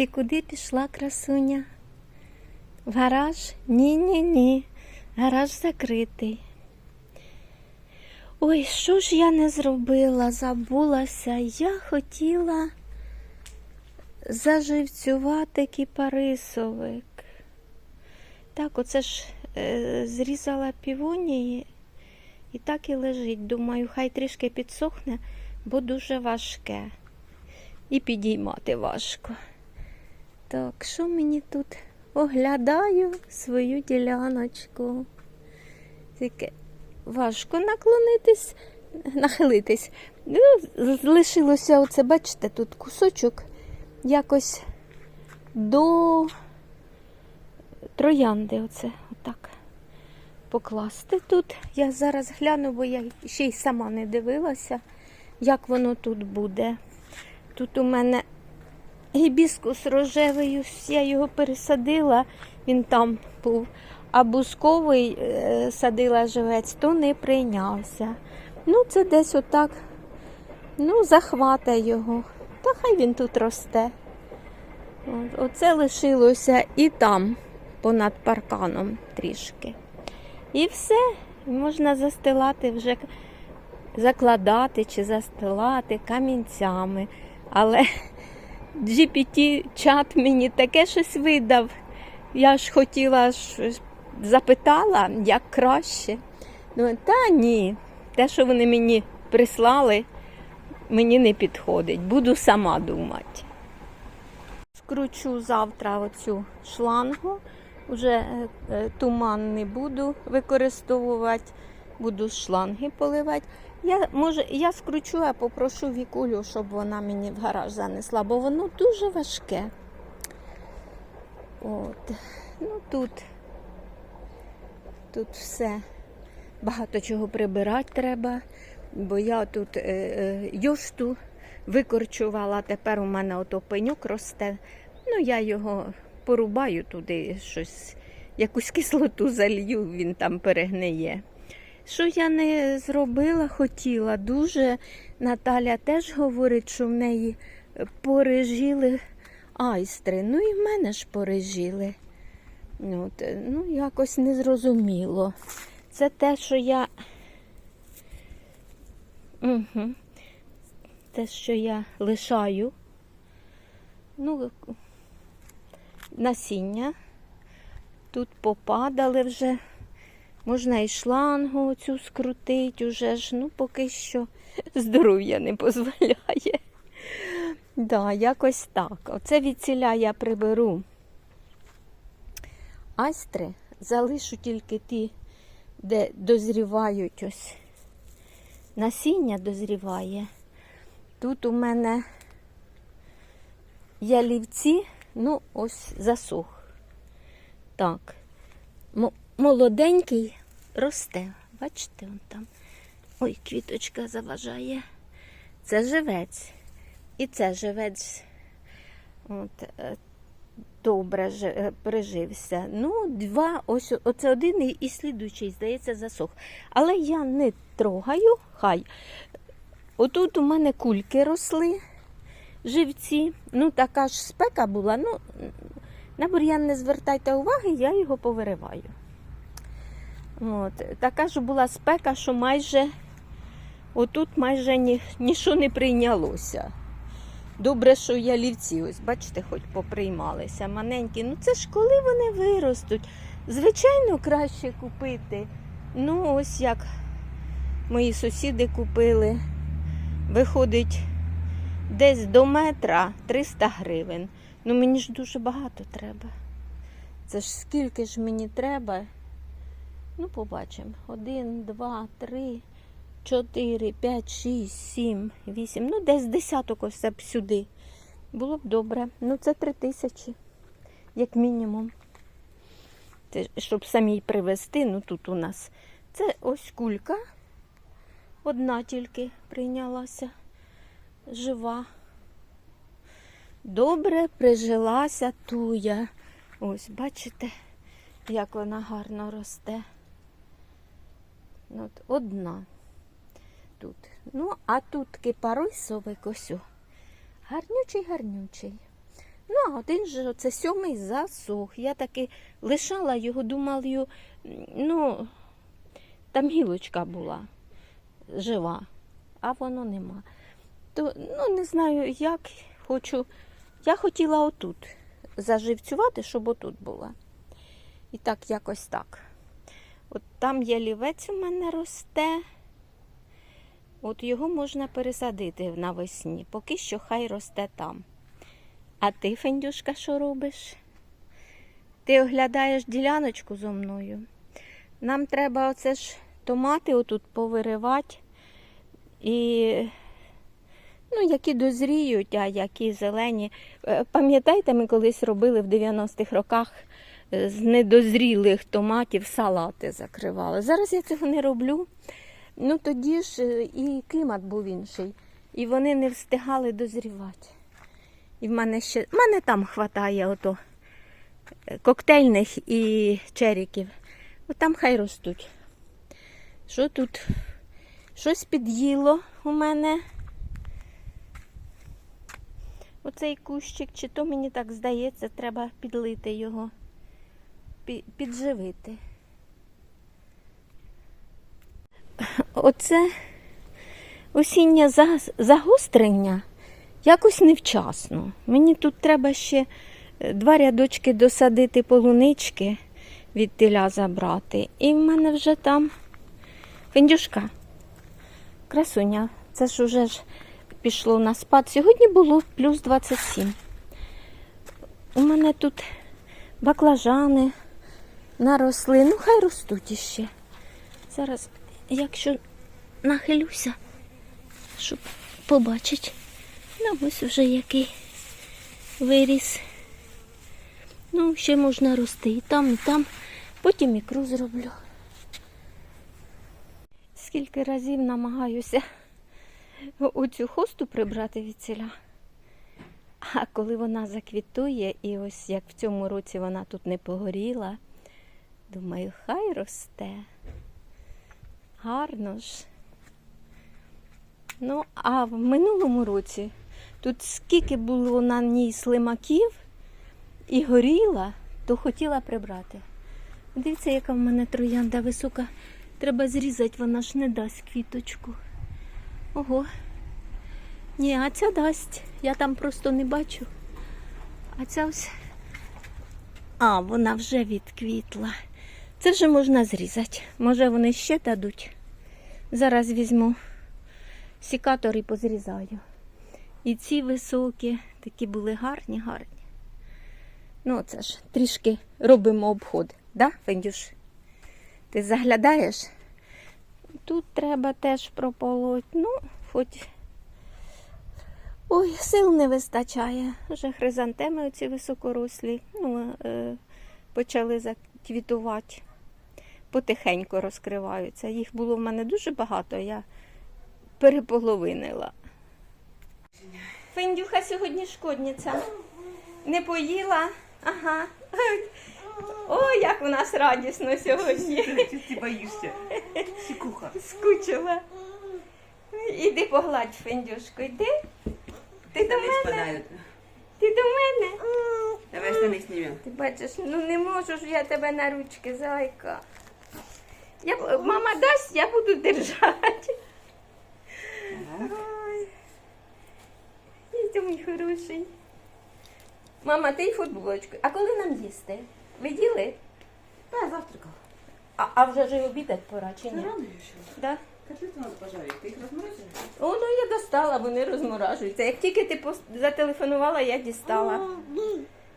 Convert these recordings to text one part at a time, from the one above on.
Ти куди пішла, красуня? В гараж? Ні-ні-ні. Гараж закритий. Ой, що ж я не зробила? Забулася. Я хотіла заживцювати кіпарисовик. Так, оце ж е, зрізала півонії і так і лежить. Думаю, хай трішки підсохне, бо дуже важке. І підіймати важко. Так, що мені тут? Оглядаю свою діляночку. Тільки важко наклонитись, нахилитись. Ну, лишилося оце, бачите, тут кусочок якось до троянди. Оце отак покласти тут. Я зараз гляну, бо я ще й сама не дивилася, як воно тут буде. Тут у мене гібіскус рожевий, я його пересадила, він там був. А бусковий е, садила живець, то не прийнявся. Ну, це десь отак, ну, захвата його. Та хай він тут росте. Оце лишилося і там, понад парканом трішки. І все, можна застилати вже, закладати чи застилати камінцями. Але GPT-чат мені таке щось видав. Я ж хотіла запитала, як краще. Ну, та ні, те, що вони мені прислали, мені не підходить. Буду сама думати. Скручу завтра оцю шлангу. Уже е, е, туман не буду використовувати, буду шланги поливати. Я, може, я скручу, а попрошу Вікулю, щоб вона мені в гараж занесла, бо воно дуже важке. От. Ну тут, тут все. Багато чого прибирати треба, бо я тут е, е, йошту викорчувала, тепер у мене ото пенюк росте. Ну, я його порубаю туди, щось, якусь кислоту залью, він там перегниє. Що я не зробила, хотіла дуже. Наталя теж говорить, що в неї порежіли айстри. Ну і в мене ж порежіли. От, ну, якось незрозуміло. Це те, що я. Угу. Те, що я лишаю. Ну, насіння. Тут попадали вже. Можна і шлангу цю скрутити уже ж, ну поки що здоров'я не дозволяє. Да, якось так. Оце відціля я приберу. Айстри залишу тільки ті, де дозрівають ось. Насіння дозріває. Тут у мене ялівці, ну, ось засух. Так. Молоденький росте. Бачите, он там. Ой, квіточка заважає. Це живець. І це живець от, е, добре е, прижився. Ну, два, ось оце один і, і слідуючий, здається, засох. Але я не трогаю, хай. Отут у мене кульки росли, живці. Ну, така ж спека була. Ну, на бур'ян не звертайте уваги, я його повириваю. От, Така ж була спека, що майже отут майже ні, нічого не прийнялося. Добре, що ялівці, ось, бачите, хоч поприймалися. Маленькі. Ну це ж коли вони виростуть. Звичайно, краще купити. Ну, ось як мої сусіди купили. Виходить десь до метра 300 гривень. Ну мені ж дуже багато треба. Це ж скільки ж мені треба? Ну, побачимо. Один, два, три, чотири, п'ять, шість, сім, вісім. Ну, десь десяток ось б сюди. Було б добре. Ну, це три тисячі, як мінімум. Це, щоб самій привезти, ну тут у нас. Це ось кулька. Одна тільки прийнялася жива. Добре прижилася туя. Ось, бачите, як вона гарно росте. От Одна тут. Ну, а тут кипарисовик ось. Гарнючий, гарнючий. Ну, а один же, оце сьомий засох. Я таки лишала його, думала, ну, там гілочка була жива, а воно нема. То, ну, не знаю, як хочу. Я хотіла отут заживцювати, щоб отут була. І так, якось так. От там ялівець у мене росте. От його можна пересадити навесні. Поки що хай росте там. А ти, Фендюшка, що робиш? Ти оглядаєш діляночку зо мною. Нам треба оце ж томати отут повиривати. І ну, які дозріють, а які зелені. Е, Пам'ятаєте, ми колись робили в 90-х роках з недозрілих томатів салати закривали. Зараз я цього не роблю. Ну тоді ж е, і клімат був інший, і вони не встигали дозрівати. І в мене ще в мене там хватає ото е, коктейльних і черіків. От там хай ростуть. Що тут? Щось під'їло у мене. Оцей кущик, чи то мені так здається, треба підлити його, підживити. Оце осіннє загострення якось невчасно. Мені тут треба ще е, два рядочки досадити полунички від теля забрати. І в мене вже там фендюшка. Красуня, це ж уже ж пішло на спад. Сьогодні було плюс 27. У мене тут баклажани наросли. Ну, хай ростуть іще. Зараз, якщо нахилюся, щоб побачити. Ну, ось вже який виріс. Ну, ще можна рости і там, і там. Потім ікру зроблю. Скільки разів намагаюся оцю хосту прибрати від ціля. А коли вона заквітує, і ось як в цьому році вона тут не погоріла, думаю, хай росте. Гарно ж. Ну, а в минулому році тут скільки було на ній слимаків і горіла, то хотіла прибрати. Дивіться, яка в мене троянда висока. Треба зрізати, вона ж не дасть квіточку. Ого. Ні, а ця дасть. Я там просто не бачу. А ця ось. А, вона вже відквітла. Це вже можна зрізати. Може вони ще дадуть. Зараз візьму сікатор і позрізаю. І ці високі, такі були гарні, гарні. Ну, це ж трішки робимо обход, да, Фендюш? Ти заглядаєш? Тут треба теж прополоть. Ну, хоч. Ой, сил не вистачає. Вже хризантеми оці високорослі. Ну, е, почали заквітувати. Потихеньку розкриваються. Їх було в мене дуже багато, я переполовинила. Фендюха сьогодні шкодниця. Не поїла. Ага. Ой, як у нас радісно сьогодні. Ти боїшся? Сікуха. Скучила. Іди погладь, Фендюшку, йди. Ти до мене? Ти до мене? Давай штаны снимем. Ти бачиш, ну не можу ж я тебе на ручки, зайка. Я, мама дасть, я буду держати. Ой. Іди, мій хороший. Мама, ти й футболочку. А коли нам їсти? Ви їли? Да, завтракал. А, а вже ж і обідати пора, чи ні? Рано еще. Да? Котлеты надо пожарить. Ты их разморозила? О, ну я достала, вони розморажуються. Як тільки ти пос- зателефонувала, я дістала.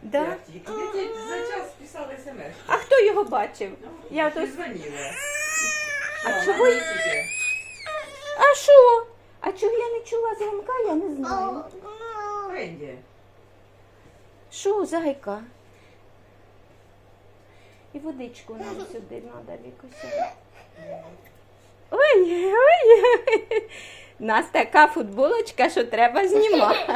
Да? Я тебе я тебе за час писала смс. А хто його бачив? Я Ты то... звонила. А Что, чего- А що? А чого я не чула дзвонка, я не знаю. Френди. Що, зайка? І водичку нам сюди треба вікуся. Ой, ой. У нас така футболочка, що треба знімати.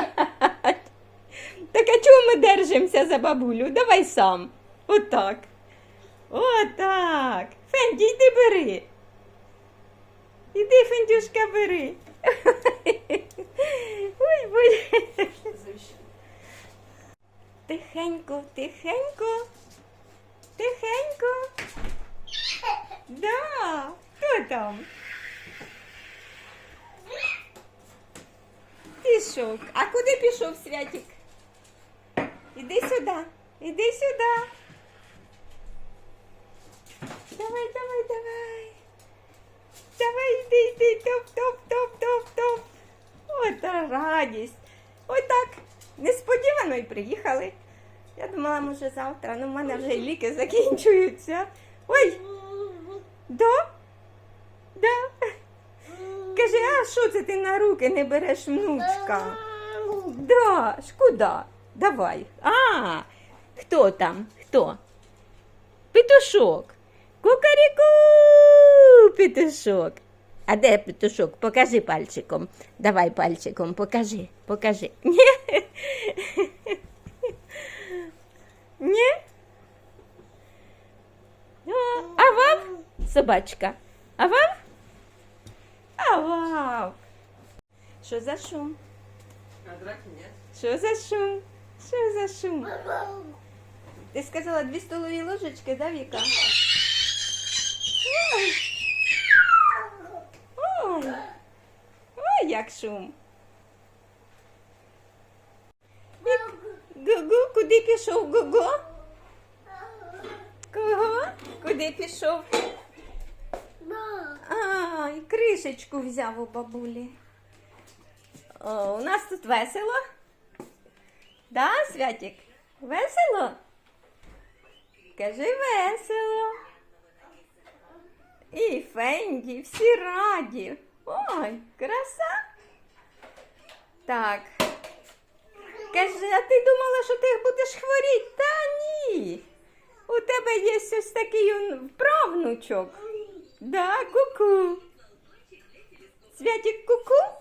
Так а чого ми держимося за бабулю? Давай сам. Отак. Отак. Фенді, йди бери. Іди, Фендюшка, бери. Ой, боже. Тихенько, тихенько. Тихенько. Да, хто там? Пішов. А куди пішов Святік? Іди сюди. Давай, давай, давай. Давай, йди, йди, топ, топ, топ, топ, топ. Ота радість. Отак. Несподівано і приїхали. Я думала, може завтра, ну в мене вже і ліки закінчуються. Ой, да? Да. Каже, а що це ти на руки не береш внучка? Да, шкода. Давай. А, хто там? Хто? Петушок. Кукаріку, петушок. А де петушок? Покажи пальчиком. Давай пальчиком, покажи, покажи. Ні? Ні? А вам? Собачка. А вам? А вам. Що за шум? А драки нет. Що за шум? Що за шум? Ти сказала дві столові ложечки, да, Віка? Ой. Ой. Як шум. Гугу, куди пішов Гугу? Кого? Куди пішов? А, і кришечку взяв у бабулі. О, у нас тут весело. Да, Святік? Весело? Кажи весело. І Фенді, всі раді. Ой, краса. Так. Каже, а ти думала, що ти будеш хворіти? Та ні. У тебе є ось такий правнучок. Да, ку-ку. Святік ку-ку?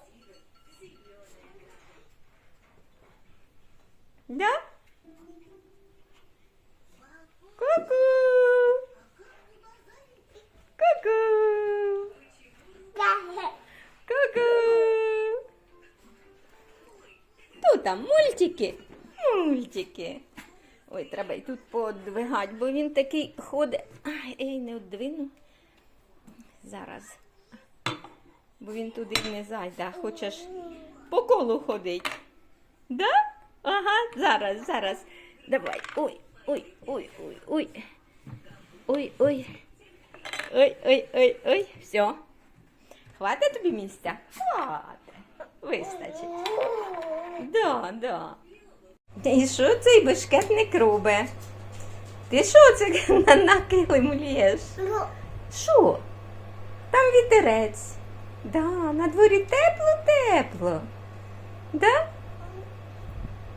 Да? Мультики? Мультики. Ой, треба й тут подвигати, бо він такий ходить. Ай, ей, не одвину. Зараз. Бо він туди не зайде, хочеш по колу ходить. Да? Ага, зараз, зараз. Давай. Ой, ой, ой, ой, ой. Ой, ой. Ой, ой, ой, ой. Все. Хватить тобі місця? Хватить. Вистачить. Да, да. І що цей бешкетник робить? Ти що це на, на килим лєш? Що? Там вітерець. Да, на дворі тепло-тепло. Да?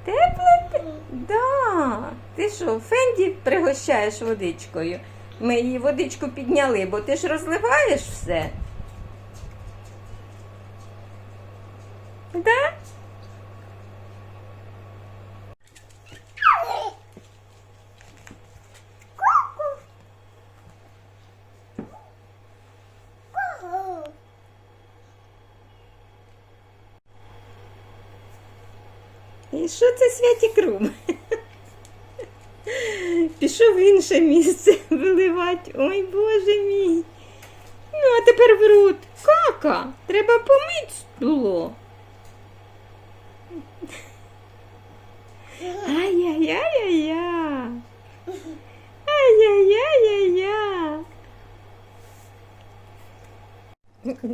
Тепло? Да. Ти що, Фенді пригощаєш водичкою? Ми її водичку підняли, бо ти ж розливаєш все. Да? І що це Святік робить? Пішов в інше місце виливати. Ой, боже мій. Ну, а тепер в рот. Кака. Треба помить було.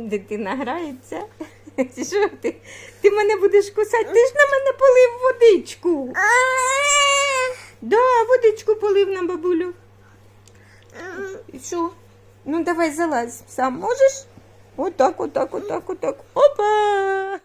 Дитина грається. Що ти? Ти мене будеш кусати? Ти ж на мене полив водичку. Да, водичку полив на бабулю. Що? Ну давай залазь сам можеш? Отак, отак, отак, отак. Опа!